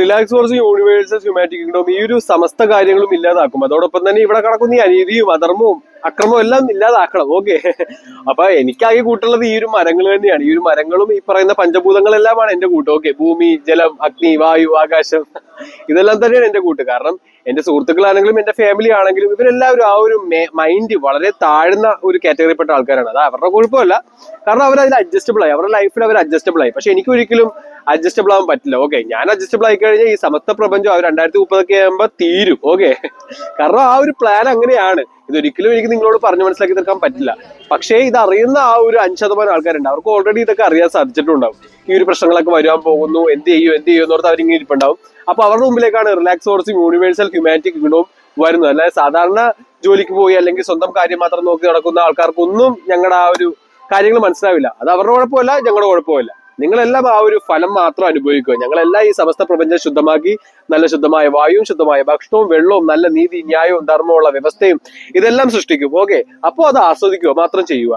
Relax force universe ഹ്യൂമാറ്റിക് kingdom ഈ ഒരു സമസ്ത കാര്യങ്ങളും ഇല്ലാതാക്കും. അതോടൊപ്പം തന്നെ ഇവിടെ കിടക്കുന്ന ഈ അനീതിയും അധർമ്മവും അക്രമവും എല്ലാം ഇല്ലാതാക്കണം. ഓക്കെ അപ്പൊ എനിക്കാകെ കൂട്ടുള്ളത് ഈ ഒരു മരങ്ങൾ തന്നെയാണ്. ഈ ഒരു മരങ്ങളും ഈ പറയുന്ന പഞ്ചഭൂതങ്ങളെല്ലാമാണ് എന്റെ കൂട്ട്. ഓക്കെ ഭൂമി ജലം അഗ്നി വായു ആകാശം. ഇതെല്ലാം തന്നെയാണ് എന്റെ കൂട്ട്. കാരണം എന്റെ സുഹൃത്തുക്കളാണെങ്കിലും എന്റെ ഫാമിലി ആണെങ്കിലും ഇവരെല്ലാവരും ആ ഒരു മൈൻഡ് വളരെ താഴ്ന്ന ഒരു കാറ്റഗറിപ്പെട്ട ആൾക്കാരാണ്. അത് അവരുടെ കുഴപ്പമല്ല. കാരണം അവർ അതിൽ അഡ്ജസ്റ്റബിൾ ആയി. അവരുടെ ലൈഫിൽ അവർ അഡ്ജസ്റ്റബിൾ ആയി. പക്ഷെ എനിക്ക് ഒരിക്കലും അഡ്ജസ്റ്റബിൾ ആവാൻ പറ്റില്ല. ഓക്കെ ഞാൻ അഡ്ജസ്റ്റബിൾ ആയി കഴിഞ്ഞാൽ ഈ സമസ്ത പ്രപഞ്ചം ആ രണ്ടായിരത്തി മുപ്പതൊക്കെ ആകുമ്പോൾ തീരും. ഓക്കെ കാരണം ആ ഒരു പ്ലാൻ അങ്ങനെയാണ്. ഇതൊരിക്കലും എനിക്ക് നിങ്ങളോട് പറഞ്ഞു മനസ്സിലാക്കി തീർക്കാൻ പറ്റില്ല. പക്ഷേ ഇത് അറിയുന്ന ആ ഒരു അഞ്ച് ശതമാനം ആൾക്കാരുണ്ട്. അവർക്ക് ഓൾറെഡി ഇതൊക്കെ അറിയാൻ സാധിച്ചിട്ടുണ്ടാവും. ഈ ഒരു പ്രശ്നങ്ങളൊക്കെ വരാൻ പോകുന്നു. എന്ത് ചെയ്യും എന്ത് ചെയ്യും എന്നോർത്ത് അവരിങ്ങനെ ഇരിപ്പുണ്ടാവും. അപ്പൊ അവരുടെ മുമ്പിലേക്കാണ് റിലാക്സ് ഫോർസും യൂണിവേഴ്സൽ ഹ്യൂമാനിറ്റി കിങ്ഡവും വരുന്നത്. അല്ലാതെ സാധാരണ ജോലിക്ക് പോയി അല്ലെങ്കിൽ സ്വന്തം കാര്യം മാത്രം നോക്കി നടക്കുന്ന ആൾക്കാർക്കൊന്നും ഞങ്ങളുടെ ആ ഒരു കാര്യങ്ങൾ മനസ്സിലാവില്ല. അത് അവരുടെ കുഴപ്പമല്ല ഞങ്ങളുടെ കുഴപ്പമില്ല. നിങ്ങളെല്ലാം ആ ഒരു ഫലം മാത്രം അനുഭവിക്കുക. ഞങ്ങളെല്ലാം ഈ സമസ്ത പ്രപഞ്ചം ശുദ്ധമാക്കി നല്ല ശുദ്ധമായ വായുവും ശുദ്ധമായ ഭക്ഷണവും വെള്ളവും നല്ല നീതി ന്യായവും ധർമ്മമുള്ള വ്യവസ്ഥയും ഇതെല്ലാം സൃഷ്ടിക്കും. ഓക്കെ. അപ്പോൾ അത് ആസ്വദിക്കുക മാത്രം ചെയ്യുക.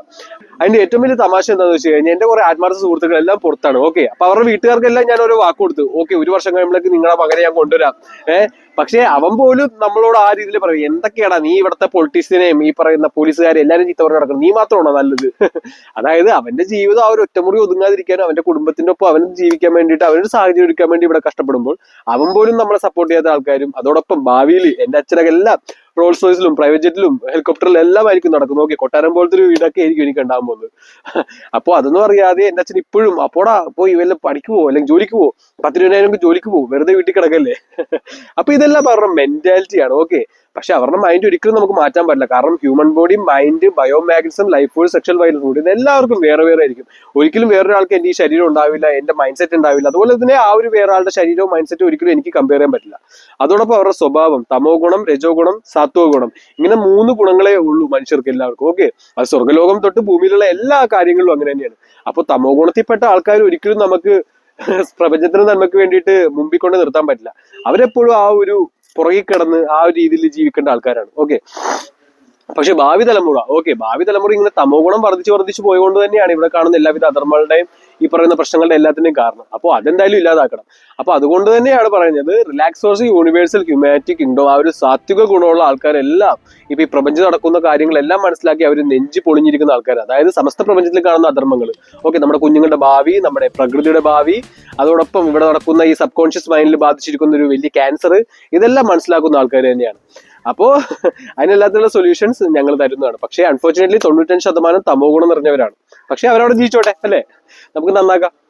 അതിന്റെ ഏറ്റവും വലിയ തമാശ എന്താണെന്ന് വെച്ച് കഴിഞ്ഞാൽ എന്റെ കുറെ ആത്മാർത്ഥ സുഹൃത്തുക്കളെല്ലാം പുറത്താണ്. ഓക്കെ. അപ്പൊ അവരുടെ വീട്ടുകാർക്കെല്ലാം ഞാൻ ഒരു വാക്ക് കൊടുത്തു. ഓക്കെ ഒരു വർഷം കഴിയുമ്പോഴേക്ക് നിങ്ങളെ മകനെ ഞാൻ കൊണ്ടുവരാം. ഏഹ് പക്ഷേ അവൻ പോലും നമ്മളോട് ആ രീതിയിൽ പറയും എന്തൊക്കെയാടാ നീ ഇവിടുത്തെ പൊളിറ്റീഷ്യനെയും ഈ പറയുന്ന പോലീസുകാരെ എല്ലാരും ചീത്ത പറഞ്ഞു നടക്കണം നീ മാത്രമാണോ നല്ലത്? അതായത് അവന്റെ ജീവിതം ഒരു ഒറ്റമുറി ഒതുങ്ങാതിരിക്കാനും അവന്റെ കുടുംബത്തിന്റെ ഒപ്പം അവന് ജീവിക്കാൻ വേണ്ടിയിട്ട് അവനൊരു സാഹചര്യം ഒരുക്കാൻ വേണ്ടി ഇവിടെ കഷ്ടപ്പെടുമ്പോൾ അവൻ പോലും നമ്മളെ സപ്പോർട്ട് ചെയ്യാത്ത ആൾക്കാരും അതോടൊപ്പം ഭാവിയിൽ എന്റെ അച്ഛനൊക്കെ എല്ലാം റോൾസ് റോയ്സിലും പ്രൈവറ്റ് ജെറ്റിലും ഹെലികോപ്റ്ററിലും എല്ലാം ആയിരിക്കും നടക്കുന്നത്. ഓക്കെ കൊട്ടാരം പോലത്തെ ഒരു വീടൊക്കെ ആയിരിക്കും എനിക്ക് ഉണ്ടാകാൻ പോകുന്നത്. അപ്പൊ അതൊന്നും അറിയാതെ എന്റെ അച്ഛൻ ഇപ്പോഴും അപ്പോടാ പോയി ഇവെല്ലാം പഠിക്ക് പോകും അല്ലെങ്കിൽ ജോലിക്ക് പോകും പത്ത് രൂപ ജോലിക്ക് പോകും വെറുതെ വീട്ടിൽ കിടക്കല്ലേ? അപ്പൊ ഇതെല്ലാം പറഞ്ഞ മെന്റാലിറ്റിയാണ് ഓക്കെ പക്ഷെ അവരുടെ മൈൻഡ് ഒരിക്കലും നമുക്ക് മാറ്റാൻ പറ്റില്ല കാരണം human body mind biomagnetism life force sexual violence food ഇതെല്ലാവർക്കും വേറെ വേറെ ആയിരിക്കും. ഒരിക്കലും വേറൊരാൾക്ക് എന്റെ ഈ ശരീരം ഉണ്ടാവില്ല എന്റെ മൈൻഡ് സെറ്റ് ഉണ്ടാവില്ല. അതുപോലെ തന്നെ ആ ഒരു വേറെ ആളുടെ ശരീരവും മൈൻഡ് സെറ്റും ഒരിക്കലും എനിക്ക് കമ്പയർ ചെയ്യാൻ പറ്റില്ല. അതോടൊപ്പം അവരുടെ സ്വഭാവം തമോ ഗുണം രജോ ഗുണം സാത്വ ഗുണം ഇങ്ങനെ മൂന്ന് ഗുണങ്ങളെ ഉള്ളൂ മനുഷ്യർക്ക് എല്ലാവർക്കും. ഓക്കെ അത് സ്വർഗലോകം തൊട്ട് ഭൂമിയിലുള്ള എല്ലാ കാര്യങ്ങളും അങ്ങനെ തന്നെയാണ്. അപ്പൊ തമോ ഗുണത്തിൽപ്പെട്ട ആൾക്കാർ ഒരിക്കലും നമുക്ക് പ്രപഞ്ചത്തിന് നന്മയ്ക്ക് വേണ്ടിയിട്ട് മുമ്പിൽ കൊണ്ട് നിർത്താൻ പറ്റില്ല. അവരെപ്പോഴും ആ ഒരു പുറകിൽ കിടന്ന് ആ ഒരു രീതിയിൽ ജീവിക്കേണ്ട ആൾക്കാരാണ്. ഓക്കെ പക്ഷെ ഭാവി തലമുറ ഓക്കെ ഭാവി തലമുറ ഇങ്ങനെ തമോ ഗുണം വർദ്ധിച്ച് വർദ്ധിച്ച് പോയതുകൊണ്ട് തന്നെയാണ് ഇവിടെ കാണുന്ന എല്ലാവിധ അധർമ്മങ്ങളുടെയും ഈ പറയുന്ന പ്രശ്നങ്ങളുടെ എല്ലാത്തിന്റെയും കാരണം. അപ്പോൾ അതെന്തായാലും ഇല്ലാതാക്കണം. അപ്പൊ അതുകൊണ്ട് തന്നെയാണ് പറയുന്നത് relax force universal humanity kingdom ആ ഒരു സാത്വിക ഗുണമുള്ള ആൾക്കാരെല്ലാം ഇപ്പൊ ഈ പ്രപഞ്ചം നടക്കുന്ന കാര്യങ്ങളെല്ലാം മനസ്സിലാക്കി അവർ നെഞ്ചി പൊളിഞ്ഞിരിക്കുന്ന ആൾക്കാർ അതായത് സമസ്ത പ്രപഞ്ചത്തിൽ കാണുന്ന അധർമ്മങ്ങൾ. ഓക്കെ നമ്മുടെ കുഞ്ഞുങ്ങളുടെ ഭാവി നമ്മുടെ പ്രകൃതിയുടെ ഭാവി അതോടൊപ്പം ഇവിടെ നടക്കുന്ന ഈ സബ് കോൺഷ്യസ് മൈൻഡിൽ ബാധിച്ചിരിക്കുന്ന ഒരു വലിയ ക്യാൻസർ ഇതെല്ലാം മനസ്സിലാക്കുന്ന ആൾക്കാർ തന്നെയാണ്. അപ്പോ അതിനെല്ലാത്തിനുള്ള സൊല്യൂഷൻസ് ഞങ്ങൾ തരുന്നതാണ്. പക്ഷേ അൺഫോർച്ചുനേറ്റ്ലി തൊണ്ണൂറ്റഞ്ച് ശതമാനം തമോ ഗുണം നിറഞ്ഞവരാണ്. പക്ഷെ അവരവിടെ ജീവിച്ചോട്ടെ അല്ലേ? നമുക്ക് നന്നാക്കാം.